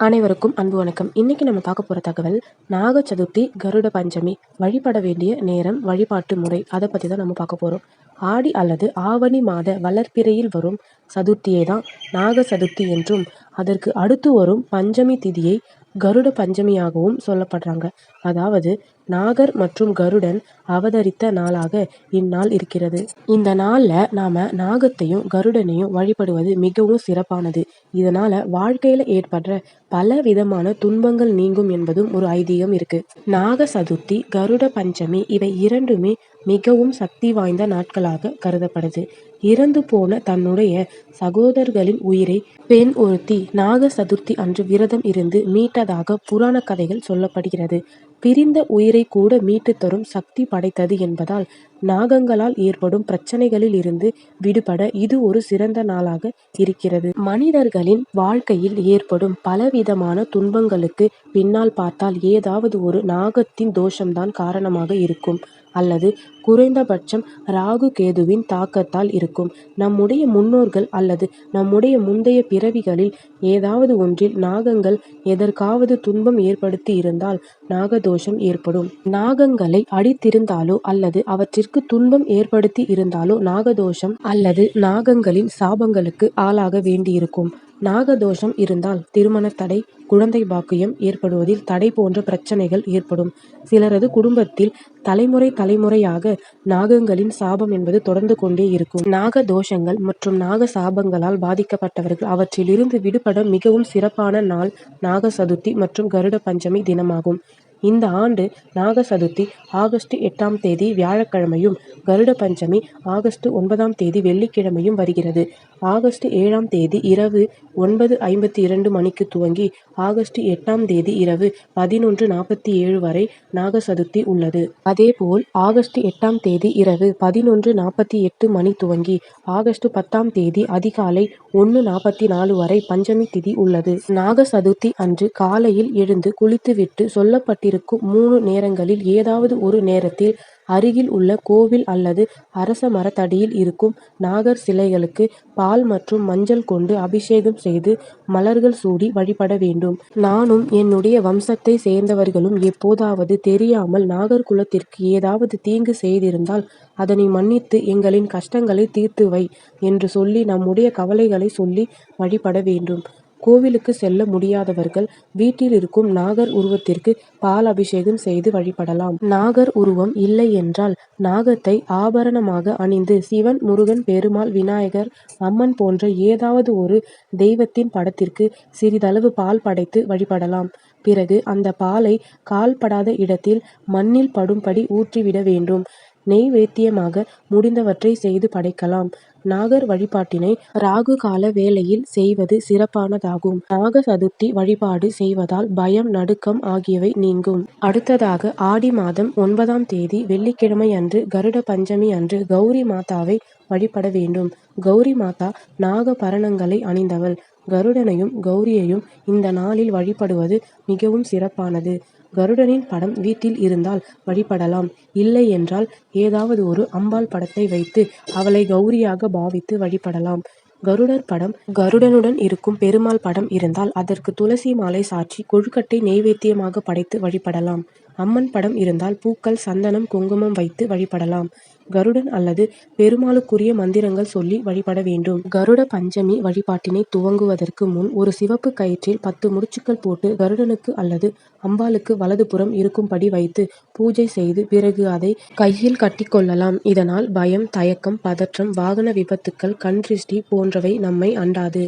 அனைவருக்கும் அன்பு வணக்கம். இன்னைக்கு நம்ம பார்க்க போற தகவல் நாக சதுர்த்தி கருட பஞ்சமி வழிபட வேண்டிய நேரம் வழிபாட்டு முறை அதை பத்தி தான் நம்ம பார்க்க போறோம். ஆடி அல்லது ஆவணி மாத வளர்ப்பிறையில் வரும் சதுர்த்தியை தான் நாக சதுர்த்தி என்றும் அதற்கு அடுத்து வரும் பஞ்சமி திதியை கருட பஞ்சமியாகவும் சொல்லப்படுறாங்க. அதாவது நாகர் மற்றும் கருடன் அவதரித்த நாளாக இந்நாள் இருக்கிறது. இந்த நாள்ல நாம நாகத்தையும் கருடனையும் வழிபடுவது மிகவும் சிறப்பானது. இதனால வாழ்க்கையில ஏற்படுற பல விதமான துன்பங்கள் நீங்கும் என்பதும் ஒரு ஐதீகம் இருக்கு. நாக சதுர்த்தி கருட பஞ்சமி இவை இரண்டுமே மிகவும் சக்தி வாய்ந்த நாட்களாக கருதப்படுது. இறந்து போன தன்னுடைய சகோதரர்களின் உயிரை பெண் ஒருத்தி நாக சதுர்த்தி அன்று விரதம் இருந்து மீட்டதாக புராண கதைகள் சொல்லப்படுகிறது. பிரிந்த உயிரை கூட மீட்டு தரும் சக்தி படைத்தது என்பதால் நாகங்களால் ஏற்படும் பிரச்சனைகளில் இருந்து விடுபட இது ஒரு சிறந்த நாளாக இருக்கிறது. மனிதர்களின் வாழ்க்கையில் ஏற்படும் பலவிதமான துன்பங்களுக்கு பின்னால் பார்த்தால் ஏதாவது ஒரு நாகத்தின் தோஷம்தான் காரணமாக இருக்கும். அல்லது குறைந்தபட்சம் ராகு கேதுவின் தாக்கத்தால் இருக்கும். நம்முடைய முன்னோர்கள் அல்லது நம்முடைய முந்தைய பிறவிகளில் ஏதாவது ஒன்றில் நாகங்கள் எதற்காவது துன்பம் ஏற்படுத்தி இருந்தால் நாகதோஷம் ஏற்படும். நாகங்களை அடித்திருந்தாலோ அல்லது அவற்றிற்கு துன்பம் ஏற்படுத்தி இருந்தாலோ நாகதோஷம் அல்லது நாகங்களின் சாபங்களுக்கு ஆளாக வேண்டியிருக்கும். நாகதோஷம் இருந்தால் திருமண தடை குழந்தை பாக்கியம் ஏற்படுவதில் தடை போன்ற பிரச்சனைகள் ஏற்படும். சிலரது குடும்பத்தில் தலைமுறை தலைமுறையாக நாகங்களின் சாபம் என்பது தொடர்ந்து கொண்டே இருக்கும். நாக தோஷங்கள் மற்றும் நாக சாபங்களால் பாதிக்கப்பட்டவர்கள் அவற்றிலிருந்து விடுபட மிகவும் சிறப்பான நாள் நாக சதுர்த்தி மற்றும் கருட பஞ்சமி தினமாகும். இந்த ஆண்டு நாக சதுர்த்தி ஆகஸ்ட் எட்டாம் தேதி வியாழக்கிழமையும் கருட பஞ்சமி ஆகஸ்ட் ஒன்பதாம் தேதி வெள்ளிக்கிழமையும் வருகிறது. ஆகஸ்ட் ஏழாம் தேதி இரவு ஒன்பது ஐம்பத்தி இரண்டு மணிக்கு துவங்கி ஆகஸ்ட் எட்டாம் தேதி இரவு பதினொன்று நாற்பத்தி ஏழு வரை நாக சதுர்த்தி உள்ளது. அதேபோல் ஆகஸ்ட் எட்டாம் தேதி இரவு பதினொன்று நாற்பத்தி எட்டு மணி துவங்கி ஆகஸ்ட் பத்தாம் தேதி அதிகாலை ஒன்று நாற்பத்தி நாலு வரை பஞ்சமி திதி உள்ளது. நாக சதுர்த்தி அன்று காலையில் எழுந்து குளித்துவிட்டு சொல்லப்பட்டிருக்கும் மூணு நேரங்களில் ஏதாவது ஒரு நேரத்தில் அருகில் உள்ள கோவில் அல்லது அரச மரத்தடியில் இருக்கும் நாகர் சிலைகளுக்கு பால் மற்றும் மஞ்சள் கொண்டு அபிஷேகம் செய்து மலர்கள் சூடி வழிபட வேண்டும். நானும் என்னுடைய வம்சத்தை சேர்ந்தவர்களும் எப்போதாவது தெரியாமல் நாகர் குலத்திற்கு ஏதாவது தீங்கு செய்திருந்தால் அதனை மன்னித்து எங்களின் கஷ்டங்களை தீர்த்து வை என்று சொல்லி நம்முடைய கவலைகளை சொல்லி வழிபட வேண்டும். கோவிலுக்கு செல்ல முடியாதவர்கள் வீட்டில் இருக்கும் நாகர் உருவத்திற்கு பால் அபிஷேகம் செய்து வழிபடலாம். நாகர் உருவம் இல்லை என்றால் நாகத்தை ஆபரணமாக அணிந்து சிவன் முருகன் பெருமாள் விநாயகர் அம்மன் போன்ற ஏதாவது ஒரு தெய்வத்தின் படத்திற்கு சிறிதளவு பால் படைத்து வழிபடலாம். பிறகு அந்த பாலை கால்படாத இடத்தில் மண்ணில் படும்படி ஊற்றிவிட வேண்டும். நெய்வேத்தியமாக முடிந்தவற்றை செய்து படைக்கலாம். நாகர் வழிபாட்டினை ராகு கால வேளையில் செய்வது சிறப்பானதாகும். நாக சதுர்த்தி வழிபாடு செய்வதால் பயம் நடுக்கம் ஆகியவை நீங்கும். அடுத்ததாக ஆடி மாதம் ஒன்பதாம் தேதி வெள்ளிக்கிழமை அன்று கருட பஞ்சமி அன்று கௌரி மாதாவை வழிபட வேண்டும். கௌரி மாதா நாக பரணங்களை அணிந்தவள். கருடனையும் கௌரியையும் இந்த நாளில் வழிபடுவது மிகவும் சிறப்பானது. கருடனின் படம் வீட்டில் இருந்தால் வழிபடலாம். இல்லை என்றால் ஏதாவது ஒரு அம்பாள் படத்தை வைத்து அவளை கௌரியாக பாவித்து வழிபடலாம். கருடர் படம் கருடனுடன் இருக்கும் பெருமாள் படம் இருந்தால் அதற்கு துளசி மாலை சாற்றி கொழுக்கட்டை நெய்வேத்தியமாக படைத்து வழிபடலாம். அம்மன் படம் இருந்தால் பூக்கள் சந்தனம் குங்குமம் வைத்து வழிபடலாம். கருடன் அல்லது பெருமாளுக்குரிய மந்திரங்கள் சொல்லி வழிபட வேண்டும். கருட பஞ்சமி வழிபாட்டினை துவங்குவதற்கு முன் ஒரு சிவப்பு கயிற்றில் பத்து முடிச்சுக்கள் போட்டு கருடனுக்கு அல்லது அம்பாளுக்கு வலதுபுறம் இருக்கும்படி வைத்து பூஜை செய்து பிறகு அதை கையில் கட்டிக்கொள்ளலாம் இதனால் பயம் தயக்கம் பதற்றம் வாகன விபத்துக்கள் கண் திருஷ்டி போன்றவை நம்மை அண்டாது.